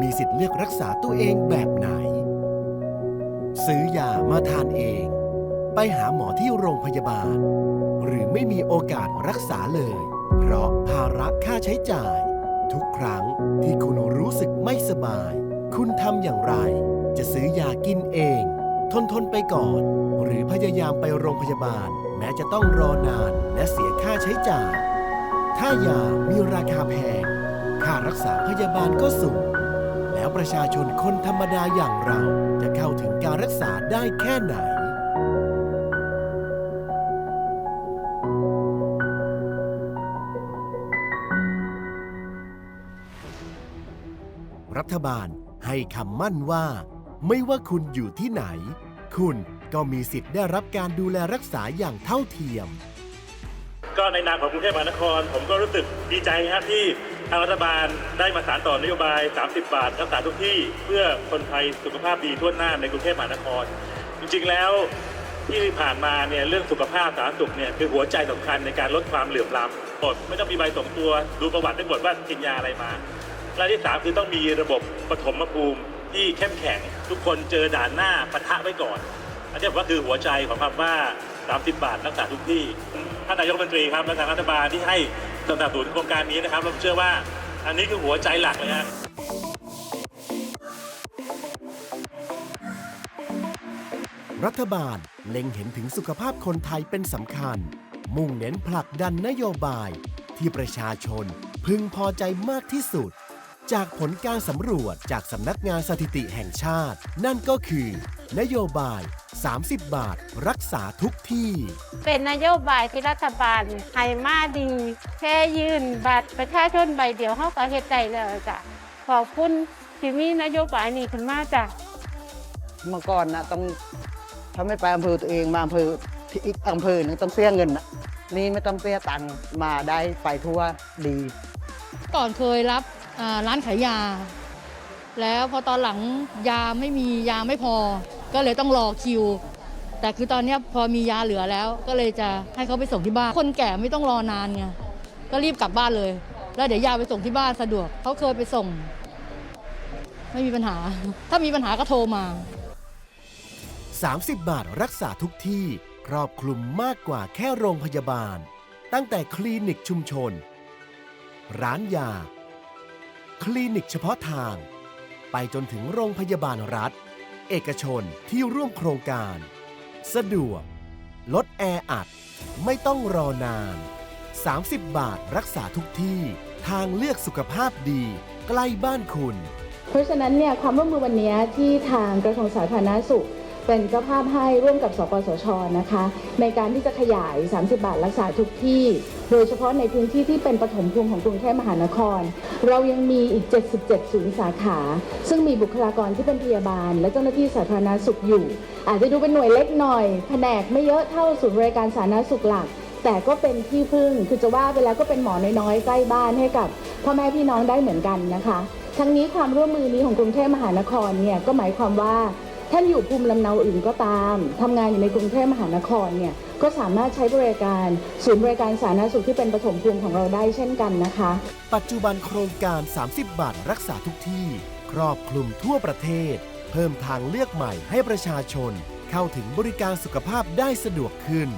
มีสิทธิ์เลือกรักษาตัวเองแบบไหน ซื้อยามาทานเอง ไปหาหมอที่โรงพยาบาล หรือไม่มีโอกาสรักษาเลย เพราะภาระค่าใช้จ่าย ทุกครั้งที่คุณรู้สึกไม่สบาย คุณทำอย่างไร จะซื้อยากินเอง ทนทนไปก่อน หรือพยายามไปโรงพยาบาล แม้จะต้องรอนานและเสียค่าใช้จ่าย ถ้ายามีราคาแพง ค่ารักษาพยาบาลก็สูง แล้วประชาชนคนธรรมดาอย่างเราจะเข้าถึงการรักษาได้แค่ไหน รัฐบาลให้คำมั่นว่า ไม่ว่าคุณอยู่ที่ไหน คุณก็มีสิทธิ์ได้รับการดูแลรักษาอย่างเท่าเทียม ก็ในนามของกรุงเทพมหานคร ผมก็รู้สึกดีใจครับที่ ทางรัฐบาลได้มาสานต่อนโยบาย 30 บาทรักษาทุกที่เพื่อคนไทยสุขภาพดีทั่วหน้าในกรุงเทพมหานคร จริง ๆ แล้วที่ผ่านมาเนี่ยเรื่องสุขภาพสาธารณสุขเนี่ยคือหัวใจสำคัญในการลดความเหลื่อมล้ำหมดไม่ต้องมีใบส่งตัวดูประวัติได้หมดว่ากินยาอะไรมาและที่สามคือต้องมีระบบปฐมภูมิที่เข้มแข็ง ทุกคนเจอด่านหน้าปะทะไว้ก่อน อันนี้ผมว่าคือหัวใจของคำว่า 30 บาทรักษาทุกที่ท่านนายกรัฐมนตรีครับและทางรัฐบาลที่ให้ สนับสนุนโครงการนี้นะครับเราเชื่อว่าอันนี้คือหัวใจหลักเลยฮะรัฐบาลเล็งเห็นถึงสุขภาพคนไทยเป็นสำคัญ มุ่งเน้นผลักดันนโยบาย ที่ประชาชนพึงพอใจมากที่สุด จากผลการสำรวจจากสำนักงานสถิติแห่งชาติ นั่นก็คือ นโยบาย 30 บาท รักษาทุกที่ เป็นนโยบายที่รัฐบาลให้มาดี แค่ยื่นบัตรประชาชนใบเดียวเขาก็เฮ็ดได้แล้วจ้ะขอบคุณที่มีนโยบายนี้ขึ้นมาจ้ะเมื่อก่อนนะต้องถ้าไม่ไปอำเภอตัวเองมาอำเภอที่อีกอำเภอหนึงต้องเสียเงินนะนี่ไม่ต้องเสียตังค์มาได้ไปทั่วดี ก่อนเคยรับอ่าร้านขายยา แล้วพอตอนหลังยาไม่มียาไม่พอ ก็เลยต้องรอคิว แต่คือตอนนี้พอมียาเหลือแล้ว ก็เลยจะให้เขาไปส่งที่บ้าน คนแก่ไม่ต้องรอนานไงก็รีบกลับบ้านเลย แล้วเดี๋ยวยาไปส่งที่บ้านสะดวกเขาเคยไปส่ง ไม่มีปัญหา ถ้ามีปัญหาก็โทรมา 30 บาทรักษาทุกที่ ครอบคลุมมากกว่าแค่โรงพยาบาล ตั้งแต่คลินิกชุมชน ร้านยา คลินิกเฉพาะทาง ไปจนถึงโรงพยาบาลรัฐ เอกชนที่ร่วมโครงการ สะดวก ลดแออัด ไม่ต้องรอนาน 30 บาทรักษาทุกที่ ทางเลือกสุขภาพดี ใกล้บ้านคุณ เพราะฉะนั้นเนี่ยความร่วมมือวันนี้ที่ทางกระทรวงสาธารณสุข เป็นเจ้าภาพให้ร่วมกับสปสชนะคะ ในการที่จะขยาย 30 บาทรักษาทุกที่ โดยเฉพาะในพื้นที่ที่เป็นปฐมภูมิของกรุงเทพมหานคร เรายังมีอีก 77 ศูนย์สาขา ซึ่งมีบุคลากรที่เป็นพยาบาล และเจ้าหน้าที่สาธารณสุขอยู่ อาจจะดูเป็นหน่วยเล็กหน่อย แผนกไม่เยอะเท่าศูนย์บริการสาธารณสุขหลัก แต่ก็เป็นที่พึ่ง คือจะว่าไปแล้วก็เป็นหมอน้อยๆใกล้บ้านให้กับพ่อแม่พี่น้องได้เหมือนกันนะคะ ทั้งนี้ความร่วมมือนี้ของกรุงเทพมหานครเนี่ยก็หมายความว่า ท่านอยู่ภูมิลำเนาอื่นก็ตามทำงานอยู่ในกรุงเทพมหานครเนี่ยก็สามารถใช้บริการศูนย์บริการสาธารณสุขที่เป็นปฐมภูมิของเราได้เช่นกันนะคะ ปัจจุบันโครงการ 30 บาทรักษาทุกที่ ครอบคลุมทั่วประเทศ เพิ่มทางเลือกใหม่ให้ประชาชน เข้าถึงบริการสุขภาพได้สะดวกขึ้น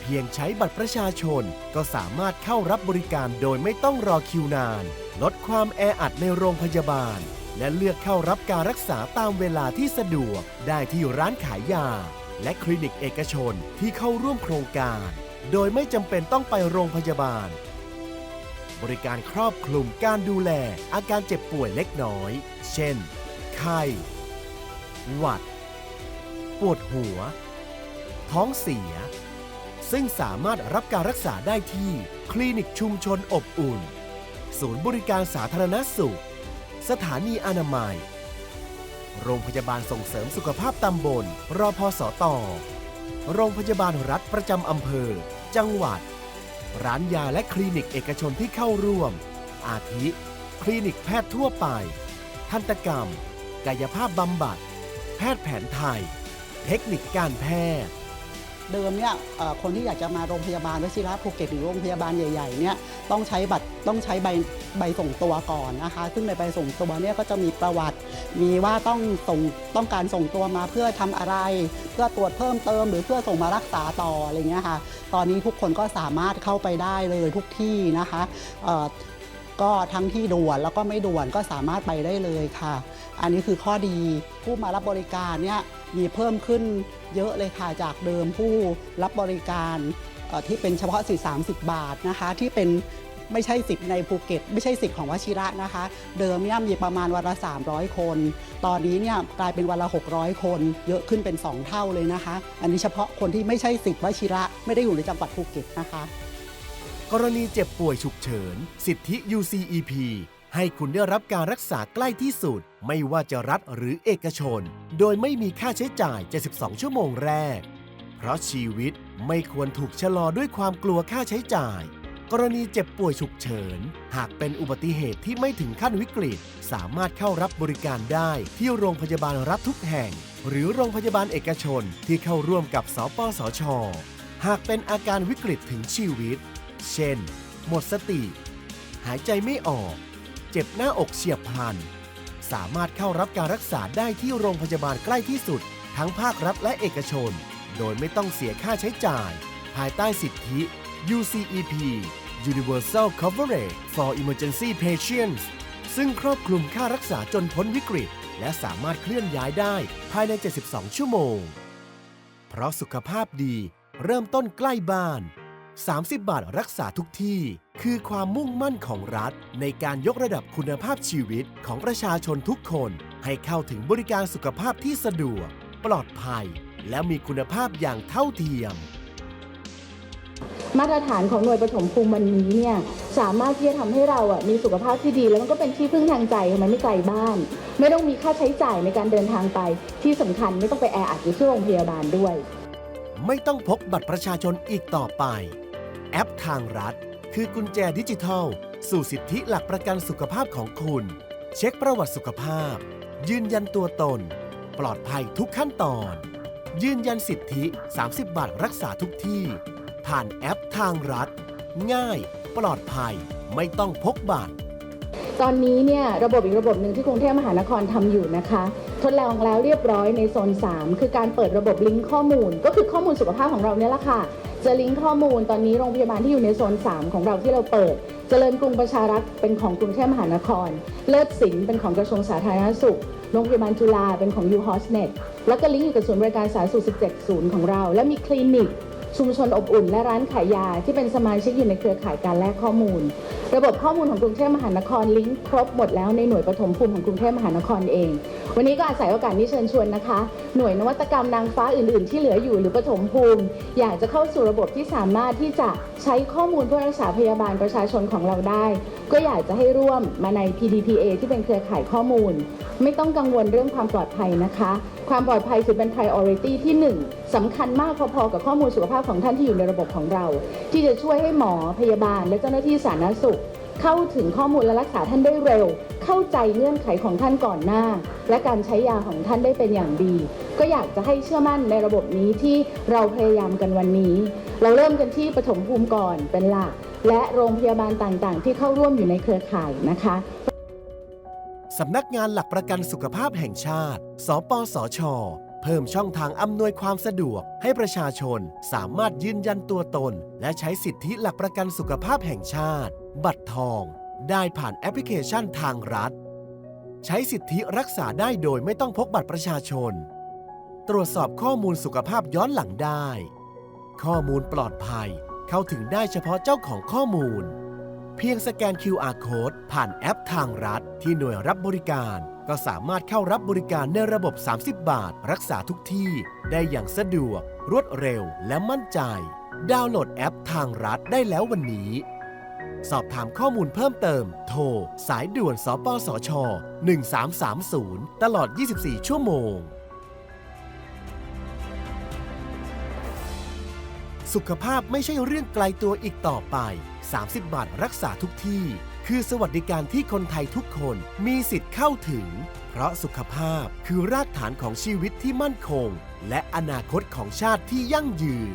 เพียงใช้บัตรประชาชนก็สามารถเข้ารับบริการโดยไม่ต้องรอคิวนาน ลดความแออัดในโรงพยาบาล และเลือกเข้ารับการรักษาตามเวลาที่สะดวกได้ที่ร้านขายยา และคลินิกเอกชนที่เข้าร่วมโครงการ โดยไม่จำเป็นต้องไปโรงพยาบาล บริการครอบคลุมการดูแลอาการเจ็บป่วยเล็กน้อย เช่น ไข้ หวัด ปวดหัว ท้องเสีย ซึ่งสามารถรับการรักษาได้ที่ คลินิกชุมชนอบอุ่น ศูนย์บริการสาธารณสุข สถานีอนามัย โรงพยาบาลส่งเสริมสุขภาพตำบล รอพสตโรงพยาบาลรัฐประจำอำเภอ จังหวัด ร้านยาและคลินิกเอกชนที่เข้าร่วม อาทิ คลินิกแพทย์ทั่วไป ทันตกรรม กายภาพบำบัด แพทย์แผนไทย เทคนิคการแพทย์ เดิมเนี่ยคนที่อยากจะมาโรงพยาบาลวชิระภูเก็ตหรือโรงพยาบาลใหญ่ๆเนี่ยต้องใช้บัตรต้องใช้ใบใบส่งตัวก่อนนะคะ ซึ่งในใบส่งตัวเนี่ยก็จะมีประวัติ มีว่าต้องส่งต้องการส่งตัวมาเพื่อทำอะไร เพื่อตรวจเพิ่มเติม หรือเพื่อส่งมารักษาต่ออะไรเงี้ยค่ะ ตอนนี้ทุกคนก็สามารถเข้าไปได้เลยทุกที่นะคะ ก็ทั้งที่ด่วนแล้วก็ไม่ด่วนก็สามารถไปได้เลยค่ะ อันนี้คือข้อดีผู้มารับบริการเนี่ยมีเพิ่มขึ้นเยอะเลยค่ะจากเดิมผู้รับบริการที่เป็นเฉพาะสิทธิ์30 บาทนะคะ ที่เป็นไม่ใช่สิทธิ์ในภูเก็ต ไม่ใช่สิทธิ์ของวชิระนะคะ เดิมเนี่ยมีประมาณวันละ 300 คน ตอนนี้เนี่ยกลายเป็นวันละ 600 คน เยอะขึ้นเป็น 2 เท่าเลยนะคะ อันนี้เฉพาะคนที่ไม่ใช่สิทธิ์วชิระไม่ได้อยู่ในจังหวัดภูเก็ตนะคะ กรณีเจ็บป่วยฉุกเฉิน สิทธิ UCEP ให้คุณได้รับการรักษาใกล้ที่สุด ไม่ว่าจะรัฐหรือเอกชน โดยไม่มีค่าใช้จ่าย 72 ชั่วโมงแรก เพราะชีวิตไม่ควรถูกชะลอด้วยความกลัวค่าใช้จ่าย กรณีเจ็บป่วยฉุกเฉิน หากเป็นอุบัติเหตุที่ไม่ถึงขั้นวิกฤต สามารถเข้ารับบริการได้ที่โรงพยาบาลรัฐทุกแห่ง หรือโรงพยาบาลเอกชนที่เข้าร่วมกับสปสช หากเป็นอาการวิกฤตถึงชีวิต เช่น หมดสติ หายใจไม่ออก เจ็บหน้าอกเฉียบพลัน สามารถเข้ารับการรักษาได้ที่โรงพยาบาลใกล้ที่สุด ทั้งภาครัฐและเอกชน โดยไม่ต้องเสียค่าใช้จ่าย ภายใต้สิทธิ UCEP Universal Coverage for Emergency Patients ซึ่งครอบคลุมค่ารักษาจนพ้นวิกฤต และสามารถเคลื่อนย้ายได้ภายใน 72 ชั่วโมง เพราะสุขภาพดีเริ่มต้นใกล้บ้าน 30 บาทรักษาทุกที่ คือความมุ่งมั่นของรัฐ ในการยกระดับคุณภาพชีวิตของประชาชนทุกคน ให้เข้าถึงบริการสุขภาพที่สะดวก ปลอดภัย และมีคุณภาพอย่างเท่าเทียม มาตรฐานของหน่วยปฐมภูมิวันนี้เนี่ยสามารถที่จะทำให้เราอะมีสุขภาพที่ดี แล้วมันก็เป็นที่พึ่งทางใจมันไม่ไกลบ้าน ไม่ต้องมีค่าใช้จ่ายในการเดินทางไป ที่สำคัญไม่ต้องไปแออัดอยู่ที่โรงพยาบาลด้วย ไม่ต้องพกบัตรประชาชนอีกต่อไป แอปทางรัฐ คือกุญแจดิจิทัล สู่สิทธิหลักประกันสุขภาพของคุณ เช็คประวัติสุขภาพ ยืนยันตัวตน ปลอดภัยทุกขั้นตอน ยืนยันสิทธิ 30 บาทรักษาทุกที่ ผ่านแอปทางรัฐ ง่าย ปลอดภัยไม่ต้องพกบัตรตอนนี้เนี่ยระบบอีกระบบหนึ่งที่กรุงเทพมหานครทำอยู่นะคะ ทดลองแล้วเรียบร้อยในโซน 3 คือการเปิดระบบลิงก์ข้อมูล ก็คือข้อมูลสุขภาพของเราเนี่ยแหละค่ะ จะลิงก์ข้อมูลตอนนี้โรงพยาบาลที่อยู่ในโซน 3 ของเราที่เราเปิด เจริญกรุงประชารัฐเป็นของกรุงเทพมหานคร เลิศสินเป็นของกระทรวงสาธารณสุข โรงพยาบาลจุฬาเป็นของ u h o s n e t แล้วก็ลิงก์อยู่กับศูนย์บริการสาธารณสุข 17 ศูนย์ของเรา และมีคลินิก ชุมชนอบอุ่น และร้านขายยาที่เป็นสมาชิกอยู่ในเครือข่ายการแลกข้อมูล ระบบข้อมูลของกรุงเทพมหานครลิงก์ครบหมดแล้วในหน่วยปฐมภูมิของกรุงเทพมหานครเอง วันนี้ก็อาศัยโอกาสนี้เชิญชวนนะคะ หน่วยนวัตกรรมนางฟ้าอื่น ๆ ที่เหลืออยู่หรือปฐมภูมิ อยากจะเข้าสู่ระบบที่สามารถที่จะใช้ข้อมูลเพื่อรักษาพยาบาลประชาชนของเราได้ ก็อยากจะให้ร่วมมาใน PDPA ที่เป็นเครือข่ายข้อมูล ไม่ต้องกังวลเรื่องความปลอดภัยนะคะ ความปลอดภัยถือเป็น priority ที่หนึ่งสำคัญมากพอๆกับข้อมูลสุขภาพของท่านที่อยู่ในระบบของเรา ที่จะช่วยให้หมอพยาบาล และเจ้าหน้าที่สาธารณสุข เข้าถึงข้อมูลและรักษาท่านได้เร็ว เข้าใจเงื่อนไขของท่านก่อนหน้า และการใช้ยาของท่านได้เป็นอย่างดี ก็อยากจะให้เชื่อมั่นในระบบนี้ที่เราพยายามกันวันนี้ เราเริ่มกันที่ปฐมภูมิก่อนเป็นหลัก และโรงพยาบาลต่างๆ ที่เข้าร่วมอยู่ในเครือข่ายนะคะสำนักงานหลักประกันสุขภาพแห่งชาติ สปสช เพิ่มช่องทางอำนวยความสะดวก ให้ประชาชนสามารถยืนยันตัวตน และใช้สิทธิหลักประกันสุขภาพแห่งชาติ บัตรทอง ได้ผ่านแอปพลิเคชันทางรัฐ ใช้สิทธิรักษาได้โดยไม่ต้องพกบัตรประชาชน ตรวจสอบข้อมูลสุขภาพย้อนหลังได้ ข้อมูลปลอดภัย เข้าถึงได้เฉพาะเจ้าของข้อมูล เพียงสแกน QR Code ผ่านแอปทางรัฐที่หน่วยรับบริการ ก็สามารถเข้ารับบริการในระบบ 30 บาท รักษาทุกที่ ได้อย่างสะดวก รวดเร็วและมั่นใจ ดาวน์โหลดแอปทางรัฐได้แล้ววันนี้ สอบถามข้อมูลเพิ่มเติม โทร สายด่วนสปสช 1330 ตลอด 24 ชั่วโมง สุขภาพไม่ใช่เรื่องไกลตัวอีกต่อไป 30 บาทรักษาทุกที่ คือสวัสดิการที่คนไทยทุกคนมีสิทธิ์เข้าถึง เพราะสุขภาพคือรากฐานของชีวิตที่มั่นคง และอนาคตของชาติที่ยั่งยืน